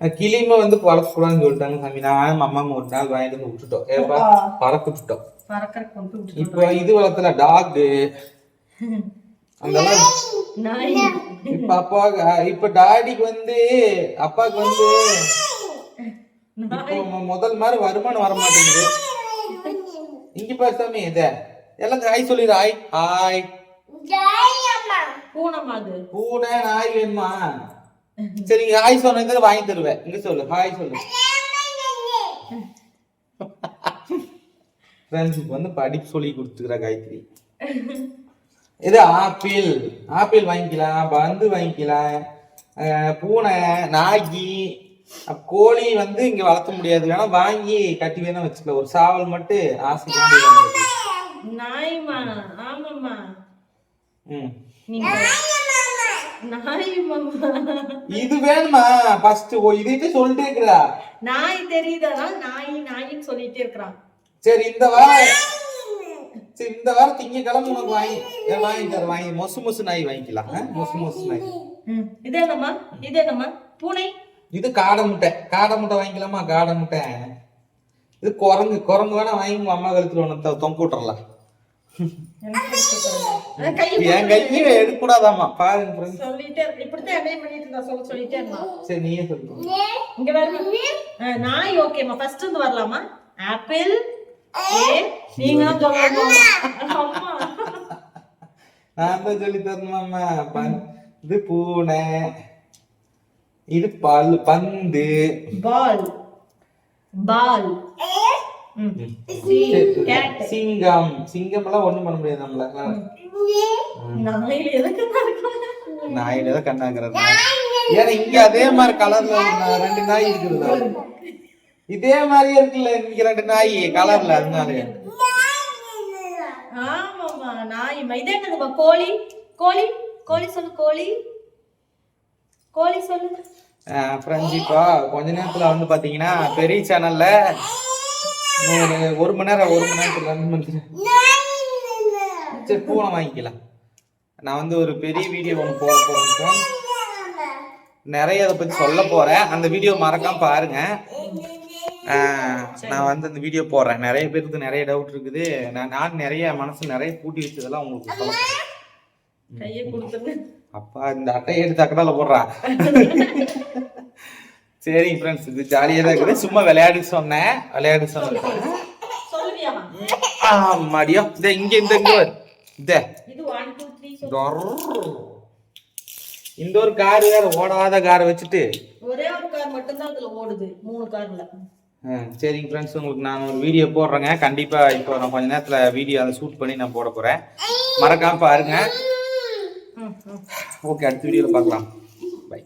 கிளிமை வந்து வளர்க்கக்கூடாதுன்னு சொல்லிட்டாங்க சாமி நான் அம்மா ஒரு நாள் வாங்கிட்டு வந்து விட்டுட்டோம் ஏப்பா பறக்க விட்டுட்டோம் இப்போ இது வளர்த்துல டாக் இப்ப அப்பா இப்ப டாடிக்கு வந்து அப்பாவுக்கு வந்து முதல் மாதிரி வருமானம் வர மாட்டேங்குது இங்க பாரு சாமி இத எல்லாம் ஹாய் சொல்லிடு ஹாய் ஹாய் பூனை நாய் வேணுமா சரி இங்க ஹாய் சொன்னது வாங்கி தருவேன். இங்க சொல்லு ஹாய் சொல்லு. ஃப்ரெண்ட்ஸுக்கு வந்து படிப்பு சொல்லி கொடுத்துக்கிறா காயத்ரி. இது ஆப்பிள். ஆப்பிள் வாங்கிக்கலாம் பந்து வாங்கிக்கலாம் பூனை அஹ் கோழி வந்து இங்க வளர்த்த முடியாது. வேணா வாங்கி கட்டி வேணா வச்சுக்கலாம். ஒரு சாவல் மட்டும் வாங்கிக்கலாம். நாய்மா ஆமாம்மா. ம். நீங்க இது வேணுமா? ஃபர்ஸ்ட் ஓ இதைட்டு சொல்லிட்டே இருக்கிறா. நாய் தெரியுதா? நாய் நாயின்னு சொல்லிட்டே இருக்கிறான். சரி இந்த வாரம் சரி இந்த வாரம் திங்கக்கிழமை உனக்கு வாங்கி வாங்கி தர வாங்கி மொசு மொசு நாய் வாங்கிக்கலாம்? மொசு மொசு நாய். இது என்னம்மா? இது என்னம்மா? பூனை? இது காடை முட்டை. காடை முட்டை வாங்கிக்கலாமா? காடை முட்டை. இது குரங்கு. குரங்கு வேணா வாங்கி அம்மா கழுத்துல ஒன்று தொங்க விட்டுறலாம். என் கையை எடுக்கக்கூடாதாம்மா பாருங்க. சொல்லிட்டே. இப்படித்தான் என்ன பண்ணிட்டு இருந்தா சொல்ல சொல்லிட்டே இருந்தான் சரி நீயே சொல்லு. இங்க வருமா நாய் ஓகேம்மா ஃபர்ஸ்ட் இருந்து வரலாமா? ஆப்பிள் நீங்க தான் சொல்லணும் நான் தான் சொல்லி தரணுமாம்மா. இது பூனை இது பல் பந்து. பால் பால் சிங்கம் சிங்கம் எல்லாம் ஒண்ணும் பண்ண முடியாது நம்மள நாயில தான் கண்ணாங்கிறது ஏன்னா இங்க அதே மாதிரி கலர்ல ரெண்டு நாய் இருக்குதுல்ல இதே மாதிரி இருக்குல்ல இங்க ரெண்டு நாய் கலர்ல அதனால ஆமாம்மா நாய். இது என்னதுமா கோழி? கோழி? கோழி சொல்லு கோழி. கோழி சொல்லு. ஃப்ரெண்ட்ஸ் இப்போ கொஞ்ச நேரத்துல வந்து பாத்தீங்கன்னா பெரிய சேனல்ல ஒரு மணி நேரம் ஒரு மணி நேரத்துல ரெண்டு மணி நேரம் சரி பூனை வாங்கிக்கலாம். நான் வந்து ஒரு பெரிய வீடியோ ஒன்று போட friends. நிறைய அதை பத்தி சொல்ல போறேன். அந்த வீடியோ மறக்காம பாருங்க. நான் வந்து அந்த வீடியோ போடுறேன். நிறைய பேருக்கு நிறைய டவுட் இருக்குது. நான் நான் நிறைய மனசு நிறைய கூட்டி வச்சதெல்லாம் உங்களுக்கு சொல்ல கையை கொடுத்துருங்க. அப்பா இந்த அட்டையை எடுத்து அக்கடால போடுறா. சரி ஃப்ரெண்ட்ஸ் இது ஜாலியாக தான் இருக்குது. சும்மா விளையாடி சொன்னேன். விளையாடி சொன்னேன். ஆமாடியோ. இந்த இங்க இந்த இங்க வரு. இந்த. இந்த ஒரு கார் வேற ஓடாத காரை வச்சுட்டு. ஒரே ஒரு கார் மட்டும்தான் அதுல ஓடுது. மூணு கார்ல ஆ, சரிங்க ஃப்ரெண்ட்ஸ் உங்களுக்கு நான் ஒரு வீடியோ போடுறேங்க. கண்டிப்பா இப்போ நான் கொஞ்ச நேரத்துல வீடியோ அதை ஷூட் பண்ணி நான் போட போறேன். மறக்காம பாருங்க. ஓகே அடுத்த வீடியோல பார்க்கலாம். பை